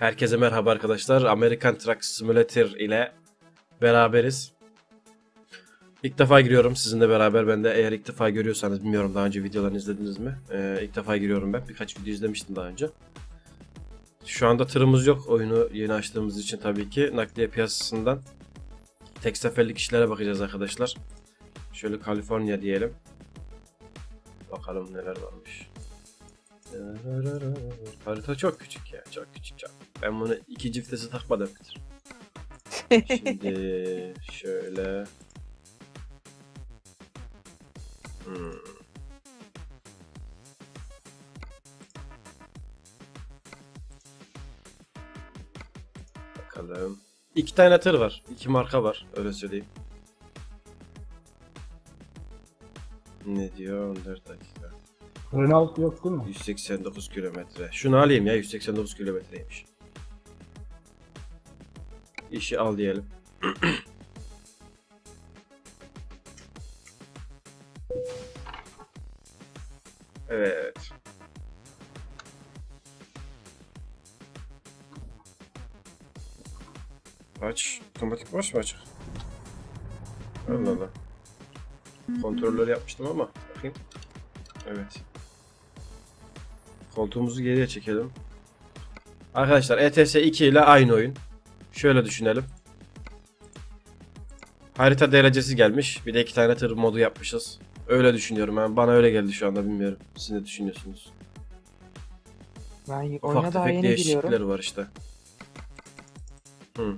Herkese merhaba arkadaşlar. American Truck Simulator ile beraberiz. İlk defa giriyorum sizinle beraber. Ben de eğer ilk defa görüyorsanız bilmiyorum daha önce videolarını izlediniz mi? Ee, ilk defa giriyorum ben. Birkaç video izlemiştim daha önce. Şu anda tırımız yok. Oyunu yeni açtığımız için tabii ki nakliye piyasasından tek seferlik işlere bakacağız arkadaşlar. Şöyle Kaliforniya diyelim. Bakalım neler varmış. Harita çok küçük ya. Çok küçük çok. Ben bunu iki ciftesi bitiririm. Şimdi şöyle. Hmm. Bakalım. İki tane tır var. İki marka var. Öyle söyleyeyim. Ne diyor? 14 dakika. Renault yok değil mi? 189 kilometre. Şunu alayım ya 189 kilometreymiş. İşi al diyelim. evet. Aç. Otomatik baş mı açık? Allah Allah. Kontrolleri yapmıştım ama. Bakayım. Evet. Koltuğumuzu geriye çekelim. Arkadaşlar ETS 2 ile aynı oyun. Şöyle düşünelim. Harita derecesi gelmiş. Bir de iki tane tır modu yapmışız. Öyle düşünüyorum. Yani bana öyle geldi şu anda bilmiyorum. Siz ne düşünüyorsunuz? Ben Ufak oyuna daha tefek yeni değişiklikleri giriyorum. var işte. Hı.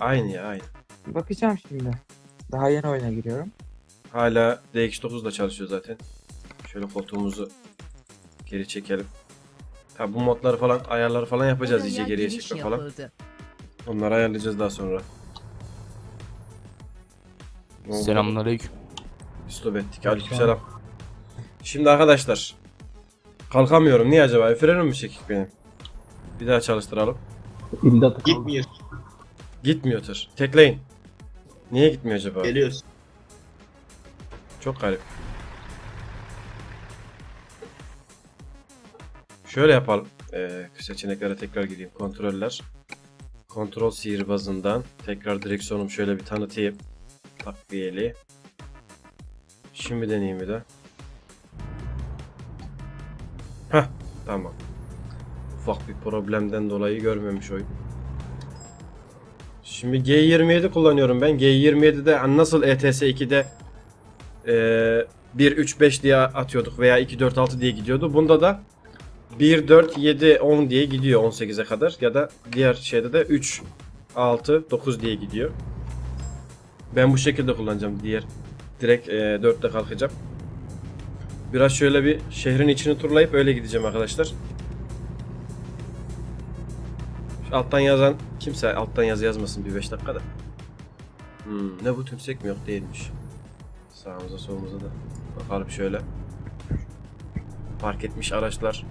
Aynı ya aynı. Bakacağım şimdi. Daha yeni oyuna giriyorum. Hala DX9 da çalışıyor zaten. Şöyle koltuğumuzu geri çekelim. Ha bu modları falan ayarları falan yapacağız iyice geriye çekme falan. Onları ayarlayacağız daha sonra. Selamünaleyküm. Stop ettik. Aleykümselam. Şimdi arkadaşlar. Kalkamıyorum. Niye acaba? Frenim mi çekik benim? Bir daha çalıştıralım. İmdat. Gitmiyor. Gitmiyor tır. Tekleyin. Niye gitmiyor acaba? Geliyoruz. Çok garip. Şöyle yapalım. Ee, seçeneklere tekrar gireyim. Kontroller. Kontrol sihirbazından. Tekrar direksiyonumu şöyle bir tanıtayım. Takviyeli. Şimdi deneyeyim bir de. Heh, tamam. Ufak bir problemden dolayı görmemiş oyun. Şimdi G27 kullanıyorum ben. G27'de nasıl E ETS 2'de ee, 1 3 5 diye atıyorduk veya 2 4 6 diye gidiyordu. Bunda da 1 4 7 10 diye gidiyor 18'e kadar ya da diğer şeyde de 3 6 9 diye gidiyor. Ben bu şekilde kullanacağım diğer direkt e, 4'te kalkacağım. Biraz şöyle bir şehrin içini turlayıp öyle gideceğim arkadaşlar. Şu alttan yazan kimse alttan yazı yazmasın bir 5 dakikada. Hmm, ne bu tümsek mi yok değilmiş. Sağımıza solumuza da bakalım şöyle. Park etmiş araçlar.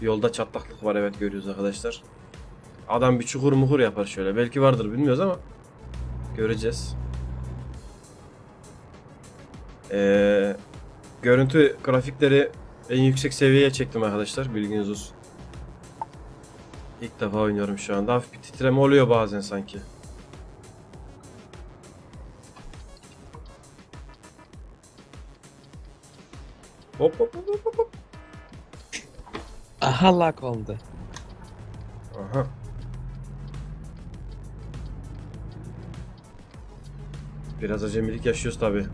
Yolda çatlaklık var evet görüyoruz arkadaşlar. Adam bir çukur muhur yapar şöyle. Belki vardır bilmiyoruz ama göreceğiz. Ee, görüntü grafikleri en yüksek seviyeye çektim arkadaşlar. Bilginiz olsun. İlk defa oynuyorum şu anda. Hafif bir titreme oluyor bazen sanki. Hop hop hop hop hop. Aha lak oldu. Aha. Biraz acemilik yaşıyoruz tabi.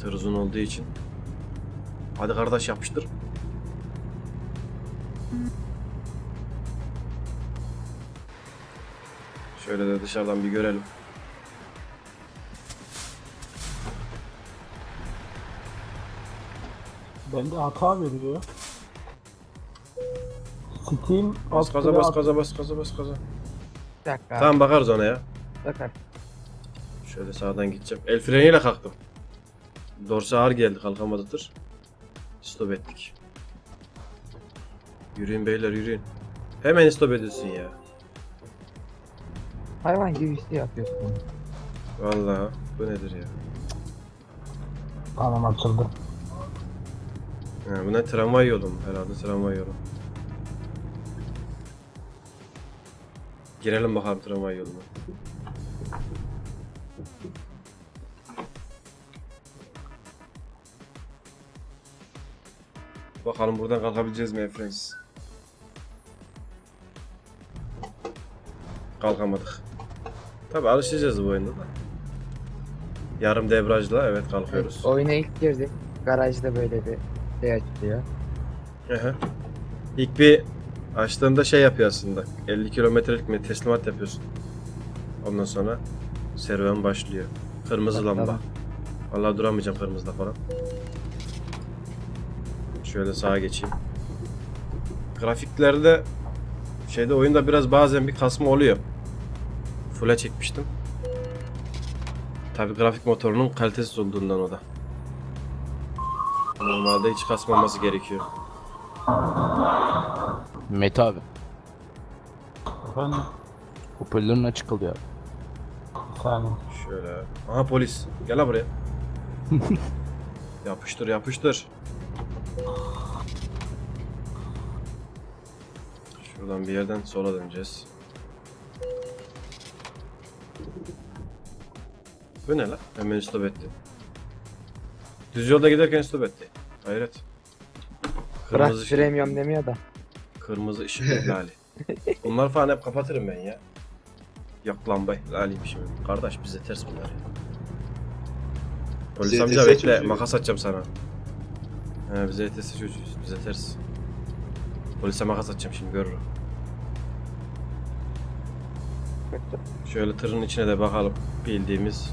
Tır uzun olduğu için. Hadi kardeş yapıştır. Şöyle de dışarıdan bir görelim. Bende hata veriyor. Steam Bas upgrade bas gaza bas gaza bas gaza. Bir dakika. Tamam bakarız ona ya. Bakar. Şöyle sağdan gideceğim. El freniyle kalktım. Dorsa ağır geldi kalkamadı tır. Stop ettik. Yürüyün beyler yürüyün. Hemen stop ediyorsun ya. Hayvan gibi şey yapıyorsun. Vallahi bu nedir ya? Tamam açıldı. Ha, bu ne tramvay yolu mu? Herhalde tramvay yolu. Girelim bakalım tramvay yoluna. Bakalım buradan kalkabileceğiz mi Efrens? Kalkamadık. Tabi alışacağız bu oyunda da. Yarım debrajla evet kalkıyoruz. Oyuna ilk girdik. Garajda böyle bir şey açılıyor. Aha. İlk bir açtığında şey yapıyor aslında. 50 kilometrelik mi teslimat yapıyorsun. Ondan sonra serüven başlıyor. Kırmızı Bakalım. lamba. Vallahi duramayacağım kırmızıda falan. Şöyle sağa geçeyim. Grafiklerde şeyde oyunda biraz bazen bir kasma oluyor. Full'e çekmiştim. Tabi grafik motorunun kalitesiz olduğundan o da. Normalde hiç kasmaması gerekiyor. Mete abi. Efendim Hoparlörün açık kalıyor abi. saniye. Şöyle. Aha polis. Gel la buraya. yapıştır yapıştır. Şuradan bir yerden sola döneceğiz. Bu ne la? Hemen stop etti. Düz yolda giderken stop etti. Hayret. Bırak Kırmızı şey. süremiyorum demiyor da. Kırmızı ışık ihlali. Bunlar falan hep kapatırım ben ya. Yok lamba ihlaliyim şimdi. Kardeş bize ters bunlar ya. Polis Bize amca bekle çocuğu. makas atacağım sana. He bize ETS çocuğuyuz. Bize ters. Polise makas atacağım şimdi görür. o. Şöyle tırın içine de bakalım. Bildiğimiz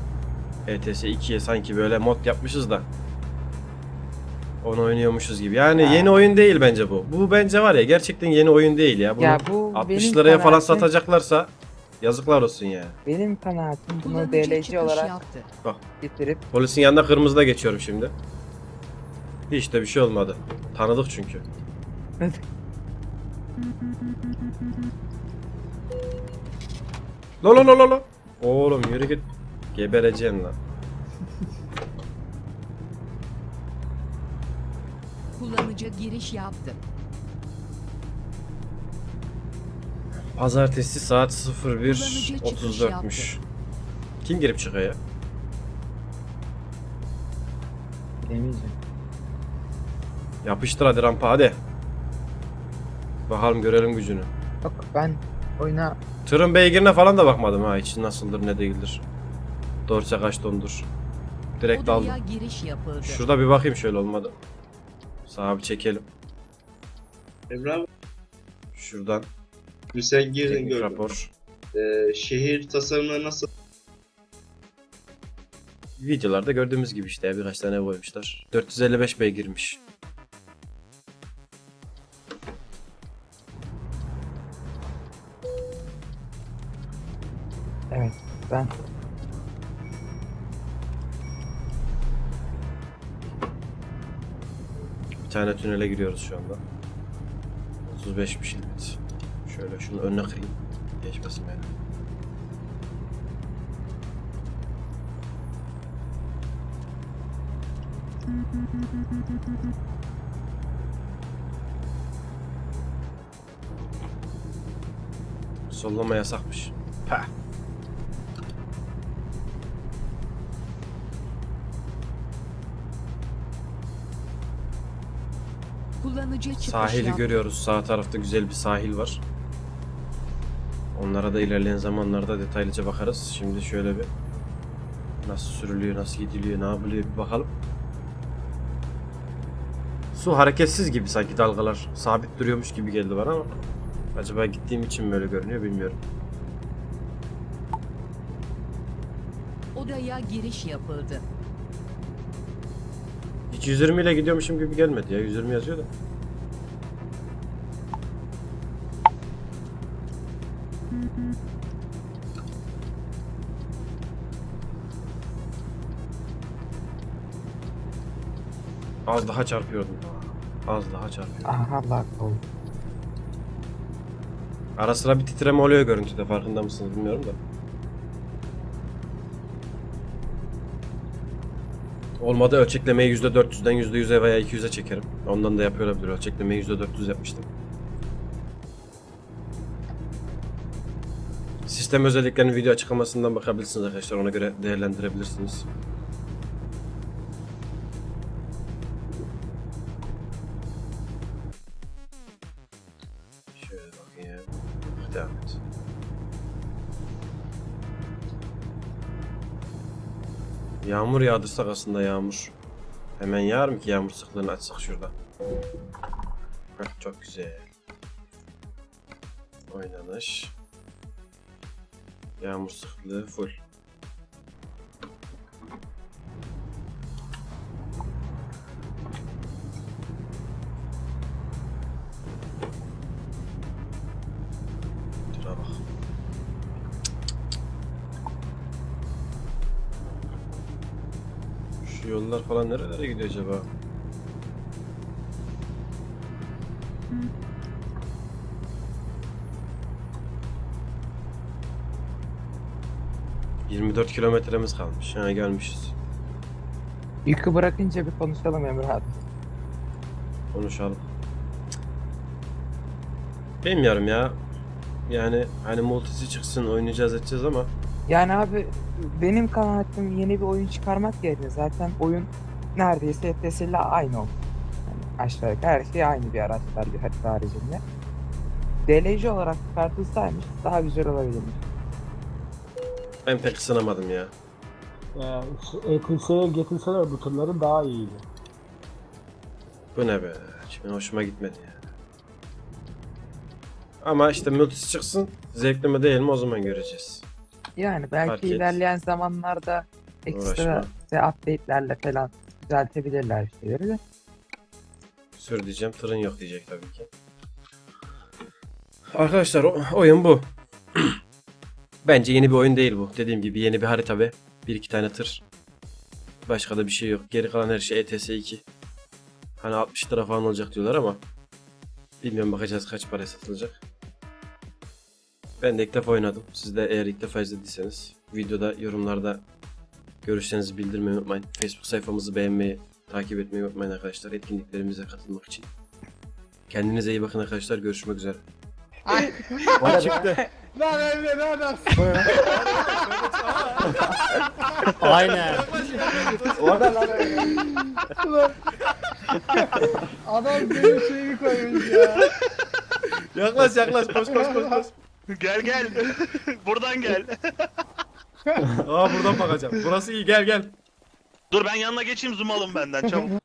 ETS 2'ye sanki böyle mod yapmışız da. Onu oynuyormuşuz gibi. Yani Ha. yeni oyun değil bence bu. Bu bence var ya gerçekten yeni oyun değil ya. Bunu Ya bu 60 benim liraya falan kanaatim- satacaklarsa yazıklar olsun ya. Benim kanaatim bunu DLC olarak yaptı. getirip Polisin yanında kırmızıda geçiyorum şimdi. Hiç de bir şey olmadı. Tanıdık çünkü. Lo lo lo lo lo. Oğlum yürü git. Gebereceksin lan. Kullanıcı giriş yaptı. Pazartesi saat Kullanıcı çıkış 01.34'müş. Kim girip çıkıyor ya? bilemeyeceğim. Yapıştır hadi rampa hadi. Bakalım görelim gücünü. Yok ben oyuna Tırın beygirine falan da bakmadım ha hiç nasıldır ne değildir. Dorse kaç tondur. Direkt aldım. Odaya giriş yapıldı. Şurada bir bakayım şöyle olmadı. Sağa bir çekelim. Emre abi Şuradan sen girdin teknik gördüm. rapor. Ee, şehir tasarımları nasıl? Videolarda gördüğümüz gibi işte ya, birkaç tane koymuşlar. 455 beygirmiş. evet ben Bir tane tünele giriyoruz şu anda. 35'miş limit. Şöyle şunu önüne kırayım. Geçmesin beni. Sollama yasakmış. Pah. Kullanıcı çıkış Sahili görüyoruz. Sağ tarafta güzel bir sahil var. Onlara da ilerleyen zamanlarda detaylıca bakarız. Şimdi şöyle bir nasıl sürülüyor, nasıl gidiliyor, ne yapılıyor bir bakalım. Su hareketsiz gibi sanki dalgalar. Sabit duruyormuş gibi geldi bana ama acaba gittiğim için mi öyle görünüyor bilmiyorum. Odaya giriş yapıldı. Hiç 120 ile gidiyormuşum gibi gelmedi ya. 120 yazıyor da. Az daha çarpıyordum. Az daha çarpıyordum. aha bak oldu. Ara sıra bir titreme oluyor görüntüde farkında mısınız bilmiyorum da. Olmadı ölçeklemeyi %400'den %100'e veya 200'e çekerim. Ondan da yapıyor olabilir. Ölçeklemeyi %400 yapmıştım. Sistem özelliklerinin video açıklamasından bakabilirsiniz arkadaşlar. Ona göre değerlendirebilirsiniz. Şöyle bakayım. Devam et. Yağmur yağdırsak aslında yağmur. Hemen yağar mı ki yağmur sıklığını açsak şurada. Heh, çok güzel. Oynanış. Yağmur sıklığı full. Falan nerelere gidiyor acaba? ...24 kilometremiz kalmış. Ha gelmişiz. Yükü bırakınca bir konuşalım Emre abi. Konuşalım. Bilmiyorum ya. Yani hani multisi çıksın oynayacağız edeceğiz ama Yani abi benim kanaatim yeni bir oyun çıkarmak yerine zaten oyun neredeyse ETS ile aynı oldu. Yani aşağı yukarı her şey aynı bir araçlar bir harita haricinde. DLC olarak çıkartılsaymış daha güzel olabilirmiş. ben pek ısınamadım ya. Ee, ETS'ye getirseler bu turları daha iyiydi. Bu ne be? Şimdi hoşuma gitmedi ya. Ama işte multisi çıksın. Zevkli mi değil mi o zaman göreceğiz. Yani Fark belki et. ilerleyen zamanlarda ekstra Uğraşma. ve update'lerle falan düzeltebilirler şeyleri de. Sür diyeceğim. Tırın yok diyecek tabii ki. Arkadaşlar o- oyun bu. Bence yeni bir oyun değil bu. Dediğim gibi yeni bir harita ve bir iki tane tır. Başka da bir şey yok. Geri kalan her şey ETS 2. Hani 60 lira falan olacak diyorlar ama bilmiyorum bakacağız kaç para satılacak. Ben de ilk defa oynadım. Siz de eğer ilk defa izlediyseniz videoda yorumlarda görüşlerinizi bildirmeyi unutmayın. Facebook sayfamızı beğenmeyi, takip etmeyi unutmayın arkadaşlar etkinliklerimize katılmak için. Kendinize iyi bakın arkadaşlar. Görüşmek üzere. O çıktı. Aynen. Orada lan Adam benim şeyimi koymuş ya. Yaklaş yaklaş koş koş koş koş. Gel gel. Buradan gel. Aa buradan bakacağım. Burası iyi gel gel. Dur ben yanına geçeyim zoom alın benden çabuk.